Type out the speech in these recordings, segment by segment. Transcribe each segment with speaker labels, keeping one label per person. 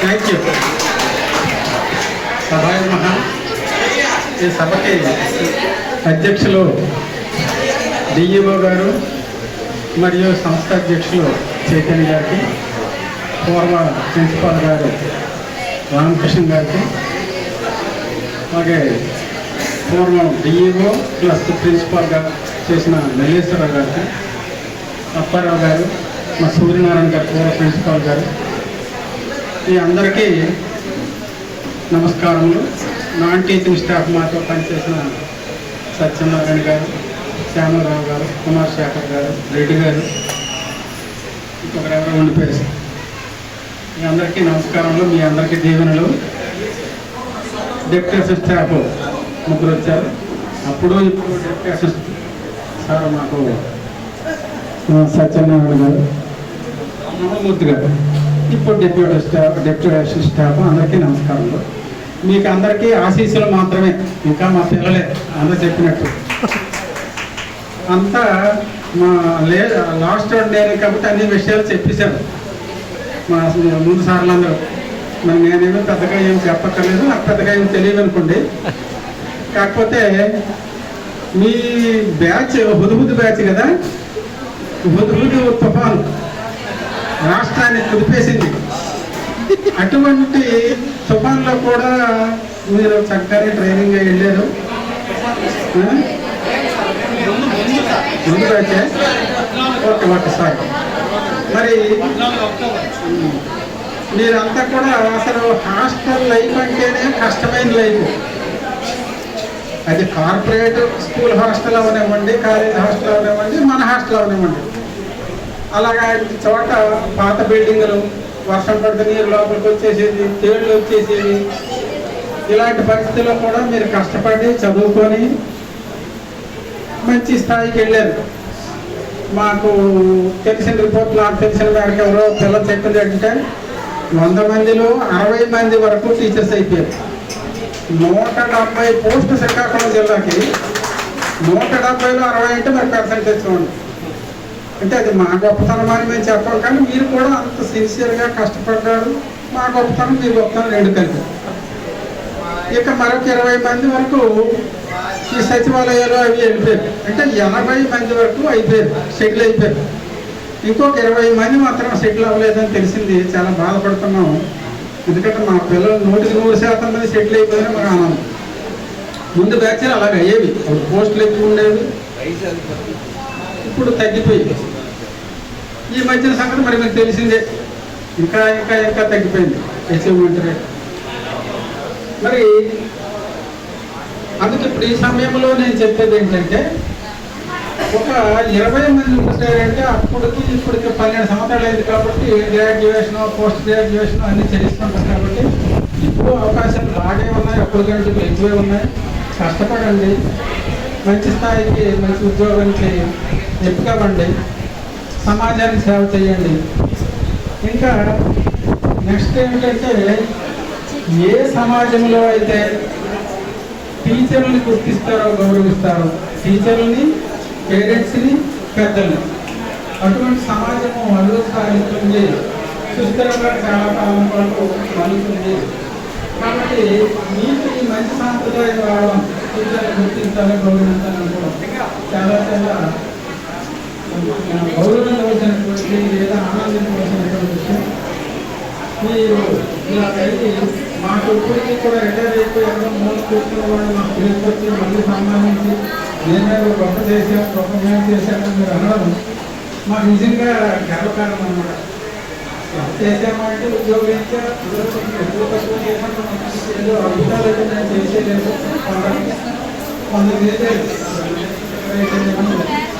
Speaker 1: Thank you సభాయ మహా. ఈ సభకి అధ్యక్షులు డిఈఓ గారు మరియు సంస్థ అధ్యక్షులు చైతన్య గారికి పూర్వ ప్రిన్సిపాల్ గారు రామకృష్ణ గారికి అలాగే పూర్వం డిఈఓ ప్లస్ ప్రిన్సిపాల్గా చేసిన మల్లేశ్వరరావు గారికి అప్పారావు గారు మా సూర్యనారాయణ గారు పూర్వ ప్రిన్సిపాల్ గారు ఈ అందరికీ నమస్కారములు. నాన్ టీచింగ్ స్టాఫ్ మాతో పనిచేసిన సత్యనారాయణ గారు శ్యామరావు గారు కుమార్ శేఖర్ గారు రెడ్డి గారు ఇంకొకరు ఎవరో ఉండిపోయారు మీ అందరికీ నమస్కారములు మీ అందరికీ దీవెనలు. డిప్యూటీ స్టాఫ్ ముగ్గురు వచ్చారు. అప్పుడు ఇప్పుడు డిప్యూటీ సార్ మాకు సత్యనారాయణ గారు. నమ్మమూర్తి గారు. ఇప్పుడు డిప్యూటీ స్టాఫ్ డిప్యూటీ స్టాఫ్ అందరికీ నమస్కారాలు మీకు అందరికీ ఆశీస్సులు మాత్రమే. ఇంకా మా పిల్లలే అందరూ చెప్పినట్టు. అంతా మా లే లాస్ట్ నేను కాబట్టి అన్ని విషయాలు చెప్పేశాను మా ముందు సార్లు అందరూ మరి నేనేమో పెద్దగా ఏం చెప్పక్కర్లేదు. నాకు పెద్దగా ఏం తెలియదు అనుకోండి కాకపోతే మీ బ్యాచ్ హుదుహుదు బ్యాచ్ కదా? హుదుహుదు తుఫాను. రాష్ట్రాన్ని కుదిపేసింది. అటువంటి తుఫాన్లో కూడా మీరు చక్కగా ట్రైనింగ్ వెళ్ళారు. ఆ? ముందు ఓకే ఓకే సార్ మరి మీరంతా కూడా అసలు హాస్టల్ లైఫ్ అంటేనే కష్టమైన లైఫ్. అది కార్పొరేట్ స్కూల్ హాస్టల్ అవనివ్వండి కాలేజ్ హాస్టల్ అవనివ్వండి మన హాస్టల్ అవనివ్వండి. అలాగా చోట పాత బిల్డింగ్లు వర్షం పడితే నీరు లోపలికి వచ్చేసేది తేళ్ళు వచ్చేసేది ఇలాంటి పరిస్థితుల్లో కూడా మీరు కష్టపడి చదువుకొని మంచి స్థాయికి వెళ్ళారు. మాకు తెలిసిన రిపోర్ట్ నాకు తెలిసిన మేరకు ఎవరో పిల్ల చెప్పింది అంటే వంద మందిలో అరవై మంది వరకు టీచర్స్ అయిపోయారు. నూట డెబ్బై పోస్ట్ శ్రీకాకుళం జిల్లాకి నూట డెబ్బైలో అరవై అంటే మరి పర్సంటేజ్ చూడండి. అంటే అది మా గొప్పతనం అని మేము చెప్పాం కానీ మీరు కూడా అంత సిన్సియర్గా కష్టపడ్డారు. మా గొప్పతనం మీ గొప్పతనం రెండు కలిపి ఇక మరొక ఇరవై మంది వరకు ఈ సచివాలయాలు అవి వెళ్ళిపోయారు. అంటే ఎనభై మంది వరకు అయిపోయారు సెటిల్ అయిపోయారు. ఇంకొక ఇరవై మంది మాత్రం సెటిల్ అవ్వలేదని తెలిసింది. చాలా బాధపడుతున్నాం ఎందుకంటే మా పిల్లలు నూటికి నూరు శాతం మంది సెటిల్ అయిపోయినా మాకు ఆనందం. ముందు బ్యాచ్లు అలాగ అయ్యేవి. పోస్టులు ఎక్కువ ఉండేవి. ఇప్పుడు తగ్గిపోయి ఈ మధ్యన సంగతి మరి మీకు తెలిసిందే. ఇంకా ఇంకా ఇంకా తగ్గిపోయింది. అచీవ్మెంట్ రేట్ మరి అందుకే ఇప్పుడు ఈ సమయంలో నేను చెప్పేది ఏంటంటే ఒక ఇరవై మంది ఉంటారంటే అప్పటికి ఇప్పటికి పన్నెండు సంవత్సరాలు అయింది కాబట్టి గ్రాడ్యుయేషన్ పోస్ట్ గ్రాడ్యుయేషన్ అన్ని చేస్తుంటారు కాబట్టి ఇప్పుడు అవకాశాలు బాగా ఉన్నాయి అప్పటికంటే ఎక్కువే ఉన్నాయి. కష్టపడండి. మంచి స్థాయికి మంచి ఉద్యోగం చేయండి. ఎత్తుకోవండి సమాజానికి సేవ చేయండి. ఇంకా నెక్స్ట్ ఏమిటంటే ఏ సమాజంలో అయితే టీచర్ని గుర్తిస్తారో గౌరవిస్తారో టీచర్ని పేరెంట్స్ని పెద్దల్ని. అటువంటి సమాజము అభివృద్ధి సాధిస్తుంది సుస్థిరంగా చాలా కాలం పాటు మలుతుంది కాబట్టి మీకు ఈ మంచి సాంప్రదాయం రావడం టీచర్ని గుర్తించాలని గౌరవించాలి అనుకోవడం చాలా చాలా గౌరవించవలసినటువంటి లేదా ఆనందించవలసినటువంటి విషయం మీరు ఇలా కలిగి మాకు ఇప్పటికీ కూడా రిటైర్ అయిపోయి ఎవరో మూల కూర్చున్న వాళ్ళు మాకు తీసుకొచ్చి మళ్ళీ సన్మానించి గొప్ప చేశాను గొప్ప మేము చేశాను మీరు అనడం మాకు నిజంగా గర్వకారణం అన్నమాట ఎంత చేశామంటే ఉద్యోగం ఎక్కువ తక్కువ చేశాను ఏదో నేను కొందరు చేసేది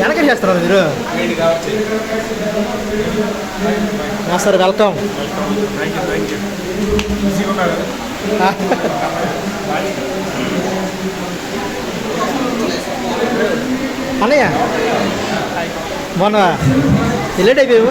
Speaker 1: వెనక చేస్తారా మీరు? Sir welcome. అన్నయ్య మొన్న లేట్ అయిపోయావు?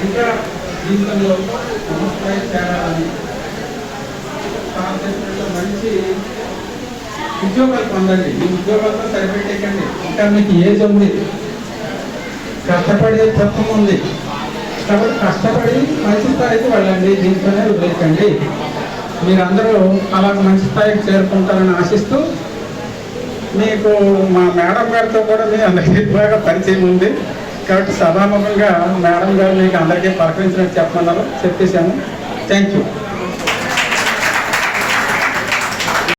Speaker 2: ఇంకా జీవితంలో సంస్థపై చేరాలని మంచి ఉద్యోగాలు పొందండి ఈ ఉద్యోగాలతో సరిపెట్టేకండి ఇంకా మీకు ఏజ్ ఉంది కష్టపడే తత్వం ఉంది కాబట్టి కష్టపడి మంచి స్థాయికి వెళ్ళండి దీంట్లోనే వదిలేకండి మీరందరూ అలా మంచి స్థాయికి చేరుకుంటారని ఆశిస్తూ మీకు మా మేడం గారితో కూడా మీ అందరికీ బాగా పరిచయం ఉంది కాబట్టి సభాముఖంగా మేడం గారు మీకు అందరికీ పలకరించినట్టు చెప్పమన్నారు. చెప్పేశాను. Thank you